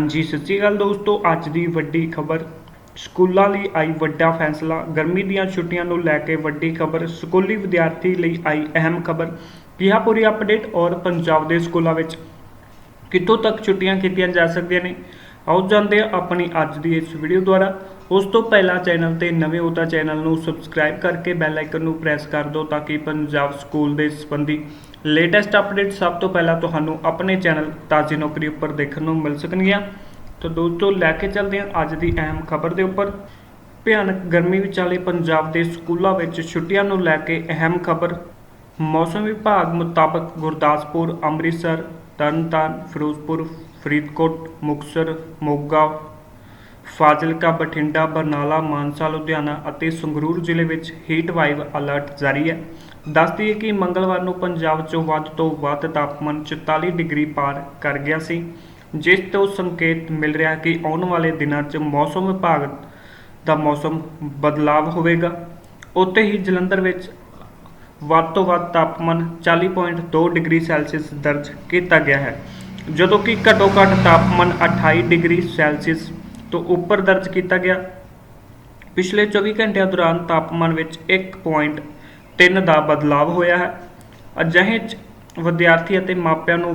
ਹਾਂਜੀ, ਸਤਿ ਸ਼੍ਰੀ ਅਕਾਲ ਦੋਸਤੋ, ਅੱਜ ਦੀ ਵੱਡੀ ਖਬਰ। ਸਕੂਲਾਂ ਲਈ ਆਈ ਵੱਡਾ ਫੈਸਲਾ। ਗਰਮੀ ਦੀਆਂ ਛੁੱਟੀਆਂ ਨੂੰ ਲੈ ਕੇ ਵੱਡੀ ਖਬਰ। ਸਕੂਲੀ ਵਿਦਿਆਰਥੀ ਲਈ ਆਈ ਅਹਿਮ ਖਬਰ। ਕੀ ਹੈ ਪੂਰੀ ਅਪਡੇਟ ਔਰ ਪੰਜਾਬ ਦੇ ਸਕੂਲਾਂ ਵਿੱਚ ਕਿੱਥੋਂ ਤੱਕ ਛੁੱਟੀਆਂ ਕੀਤੀਆਂ ਜਾ ਸਕਦੀਆਂ ਨੇ? ਆਓ ਜਾਣਦੇ ਹਾਂ ਆਪਣੀ ਅੱਜ ਦੀ ਇਸ ਵੀਡੀਓ ਦੁਆਰਾ। ਉਸ ਤੋਂ ਪਹਿਲਾਂ ਚੈਨਲ ਤੇ ਨਵੇਂ ਹੋ ਤਾਂ ਚੈਨਲ ਨੂੰ ਸਬਸਕ੍ਰਾਈਬ ਕਰਕੇ ਬੈਲ ਆਈਕਨ ਨੂੰ ਪ੍ਰੈਸ ਕਰ ਦਿਓ ਤਾਂ ਕਿ ਪੰਜਾਬ ਸਕੂਲ ਦੇ ਸੰਬੰਧੀ ਲੇਟੈਸਟ ਅਪਡੇਟ ਸਭ ਤੋਂ ਪਹਿਲਾਂ ਤੁਹਾਨੂੰ ਆਪਣੇ ਚੈਨਲ ਤਾਜ਼ੀ ਨੌਕਰੀ ਉੱਪਰ ਦੇਖਣ ਨੂੰ ਮਿਲ ਸਕਣਗੀਆਂ। ਤਾਂ ਦੋਸਤੋ, ਲੈ ਕੇ ਚੱਲਦੇ ਹਾਂ ਅੱਜ ਦੀ ਅਹਿਮ ਖਬਰ ਦੇ ਉੱਪਰ। ਭਿਆਨਕ ਗਰਮੀ ਵਿਚਾਲੇ ਪੰਜਾਬ ਦੇ ਸਕੂਲਾਂ ਵਿੱਚ ਛੁੱਟੀਆਂ ਨੂੰ ਲੈ ਕੇ ਅਹਿਮ ਖਬਰ। ਮੌਸਮ ਵਿਭਾਗ ਮੁਤਾਬਕ ਗੁਰਦਾਸਪੁਰ, ਅੰਮ੍ਰਿਤਸਰ, ਤਰਨਤਾਰਨ, ਫਿਰੋਜ਼ਪੁਰ, ਫਰੀਦਕੋਟ, ਮੁਕਤਸਰ, ਮੋਗਾ, ਫਾਜ਼ਿਲਕਾ, ਬਠਿੰਡਾ, ਬਰਨਾਲਾ, ਮਾਨਸਾ, ਲੁਧਿਆਣਾ ਅਤੇ ਸੰਗਰੂਰ ਜ਼ਿਲ੍ਹੇ ਵਿੱਚ ਹੀਟ ਵਾਈਵ ਅਲਰਟ ਜਾਰੀ ਹੈ। ਦੱਸਦੀ ਹੈ ਕਿ ਮੰਗਲਵਾਰ ਨੂੰ ਪੰਜਾਬ 'ਚੋਂ ਵੱਧ ਤੋਂ ਵੱਧ ਤਾਪਮਾਨ 44 ਡਿਗਰੀ ਪਾਰ ਕਰ ਗਿਆ ਸੀ, ਜਿਸ ਤੋਂ ਸੰਕੇਤ ਮਿਲ ਰਿਹਾ ਕਿ ਆਉਣ ਵਾਲੇ ਦਿਨਾਂ 'ਚ ਮੌਸਮ ਵਿਭਾਗ ਦਾ ਮੌਸਮ ਬਦਲਾਵ ਹੋਵੇਗਾ। ਉੱਥੇ ਹੀ ਜਲੰਧਰ ਵਿੱਚ ਵੱਧ ਤੋਂ ਵੱਧ ਤਾਪਮਾਨ 40.2 ਡਿਗਰੀ ਸੈਲਸੀਅਸ ਦਰਜ ਕੀਤਾ ਗਿਆ ਹੈ, ਜਦੋਂ ਕਿ ਘੱਟੋ ਘੱਟ ਤਾਪਮਾਨ 28 ਡਿਗਰੀ ਸੈਲਸੀਅਸ ਤੋਂ ਉੱਪਰ ਦਰਜ ਕੀਤਾ ਗਿਆ। ਪਿਛਲੇ 24 ਘੰਟਿਆਂ ਦੌਰਾਨ ਤਾਪਮਾਨ ਵਿੱਚ 1.3 ਦਾ ਬਦਲਾਅ ਹੋਇਆ ਹੈ। ਅਜਿਹੇ 'ਚ ਵਿਦਿਆਰਥੀ ਅਤੇ ਮਾਪਿਆਂ ਨੂੰ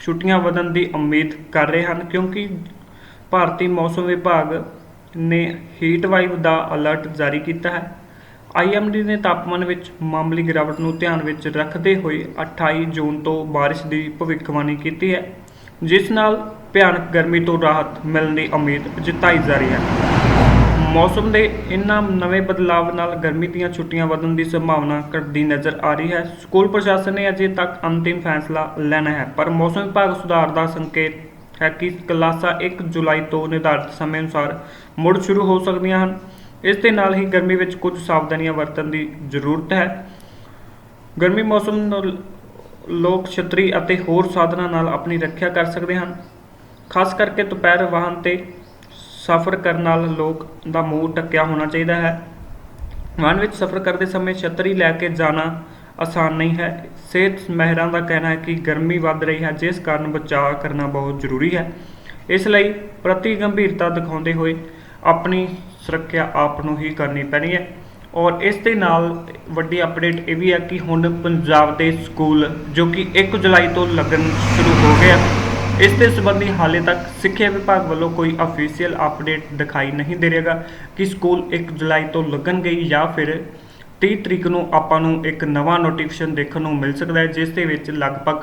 ਛੁੱਟੀਆਂ ਵਧਣ ਦੀ ਉਮੀਦ ਕਰ ਰਹੇ ਹਨ, ਕਿਉਂਕਿ ਭਾਰਤੀ ਮੌਸਮ ਵਿਭਾਗ ਨੇ ਹੀਟ ਵਾਈਵ ਦਾ ਅਲਰਟ ਜਾਰੀ ਕੀਤਾ ਹੈ। ਆਈਐਮਡੀ ਨੇ ਤਾਪਮਾਨ ਵਿੱਚ ਮਾਮੂਲੀ ਗਿਰਾਵਟ ਨੂੰ ਧਿਆਨ ਵਿੱਚ ਰੱਖਦੇ ਹੋਏ 28 ਜੂਨ ਤੋਂ ਬਾਰਿਸ਼ ਦੀ ਭਵਿੱਖਬਾਣੀ ਕੀਤੀ ਹੈ, ਜਿਸ ਨਾਲ ਭਿਆਨਕ ਗਰਮੀ ਤੋਂ ਰਾਹਤ ਮਿਲਣ ਦੀ ਉਮੀਦ ਜਤਾਈ ਜਾ ਰਹੀ ਹੈ। ਮੌਸਮ ਦੇ ਇਨ੍ਹਾਂ ਨਵੇਂ ਬਦਲਾਵ ਨਾਲ ਗਰਮੀ ਦੀਆਂ ਛੁੱਟੀਆਂ ਵਧਣ ਦੀ ਸੰਭਾਵਨਾ ਘਟਦੀ ਨਜ਼ਰ ਆ ਰਹੀ ਹੈ। ਸਕੂਲ ਪ੍ਰਸ਼ਾਸਨ ਨੇ ਅਜੇ ਤੱਕ ਅੰਤਿਮ ਫੈਸਲਾ ਲੈਣਾ ਹੈ, ਪਰ ਮੌਸਮ ਵਿਭਾਗ ਸੁਧਾਰ ਦਾ ਸੰਕੇਤ ਹੈ ਕਿ ਕਲਾਸਾਂ 1 ਜੁਲਾਈ ਤੋਂ ਨਿਰਧਾਰਤ ਸਮੇਂ ਅਨੁਸਾਰ ਮੁੜ ਸ਼ੁਰੂ ਹੋ ਸਕਦੀਆਂ ਹਨ। ਇਸ ਦੇ ਨਾਲ ਹੀ ਗਰਮੀ ਵਿੱਚ ਕੁਝ ਸਾਵਧਾਨੀਆਂ ਵਰਤਣ ਦੀ ਜ਼ਰੂਰਤ ਹੈ। ਗਰਮੀ ਮੌਸਮ ਨੂੰ ਲੋਕ ਛਤਰੀ ਅਤੇ ਹੋਰ ਸਾਧਨਾਂ ਨਾਲ ਆਪਣੀ ਰੱਖਿਆ ਕਰ ਸਕਦੇ ਹਨ। ਖਾਸ ਕਰਕੇ ਦੁਪਹਿਰ ਵਾਹਨ ਤੇ ਸਫ਼ਰ ਕਰਨ ਨਾਲ ਲੋਕ ਦਾ ਮੂੰਹ ਢੱਕਿਆ ਹੋਣਾ ਚਾਹੀਦਾ ਹੈ। ਵਾਹਨ ਵਿੱਚ ਸਫ਼ਰ ਕਰਦੇ ਸਮੇਂ ਛਤਰੀ ਲੈ ਕੇ ਜਾਣਾ ਆਸਾਨ ਨਹੀਂ ਹੈ। ਸਿਹਤ ਮਹਿਰਾਂ ਦਾ ਕਹਿਣਾ ਹੈ ਕਿ ਗਰਮੀ ਵੱਧ ਰਹੀ ਹੈ, ਜਿਸ ਕਾਰਨ ਬਚਾਅ ਕਰਨਾ ਬਹੁਤ ਜ਼ਰੂਰੀ ਹੈ। ਇਸ ਲਈ ਪ੍ਰਤੀ ਗੰਭੀਰਤਾ ਦਿਖਾਉਂਦੇ ਹੋਏ ਆਪਣੀ ਸੁਰੱਖਿਆ ਆਪ ਨੂੰ ਹੀ ਕਰਨੀ ਪੈਣੀ ਹੈ। ਔਰ ਇਸ ਦੇ ਨਾਲ ਵੱਡੀ ਅਪਡੇਟ ਇਹ ਵੀ ਹੈ ਕਿ ਹੁਣ ਪੰਜਾਬ ਦੇ ਸਕੂਲ ਜੋ ਕਿ 1 ਜੁਲਾਈ ਤੋਂ ਲੱਗਣ ਸ਼ੁਰੂ ਹੋ ਗਏ ਆ ਇਸ ਦੇ ਸੰਬੰਧੀ ਹਾਲੇ ਤੱਕ ਸਿੱਖਿਆ ਵਿਭਾਗ ਵੱਲੋਂ ਕੋਈ ਅਫੀਸ਼ੀਅਲ ਅਪਡੇਟ ਦਿਖਾਈ ਨਹੀਂ ਦੇ ਰਿਹਾਗਾ ਕਿ ਸਕੂਲ 1 ਜੁਲਾਈ ਤੋਂ ਲੱਗਣਗੇ ਜਾਂ ਫਿਰ 30 ਤਰੀਕ ਨੂੰ ਆਪਾਂ ਨੂੰ ਇੱਕ ਨਵਾਂ ਨੋਟੀਫਿਕੇਸ਼ਨ ਦੇਖਣ ਨੂੰ ਮਿਲ ਸਕਦਾ ਹੈ, ਜਿਸ ਦੇ ਵਿੱਚ ਲਗਭਗ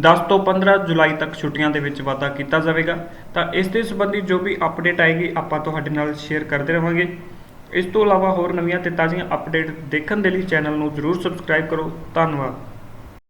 10 ਤੋਂ 15 ਜੁਲਾਈ ਤੱਕ ਛੁੱਟੀਆਂ ਦੇ ਵਿੱਚ ਵਾਧਾ ਕੀਤਾ ਜਾਵੇਗਾ। ਤਾਂ ਇਸ ਦੇ ਸੰਬੰਧੀ ਜੋ ਵੀ ਅਪਡੇਟ ਆਏਗੀ, ਆਪਾਂ ਤੁਹਾਡੇ ਨਾਲ ਸ਼ੇਅਰ ਕਰਦੇ ਰਹਾਂਗੇ ਇਸ ਤੋਂ ਇਲਾਵਾ ਹੋਰ ਨਵੀਆਂ ਤੇ ਤਾਜ਼ੀਆਂ ਅਪਡੇਟ ਦੇਖਣ ਦੇ ਲਈ ਚੈਨਲ ਨੂੰ ਜਰੂਰ ਸਬਸਕ੍ਰਾਈਬ ਕਰੋ। ਧੰਨਵਾਦ।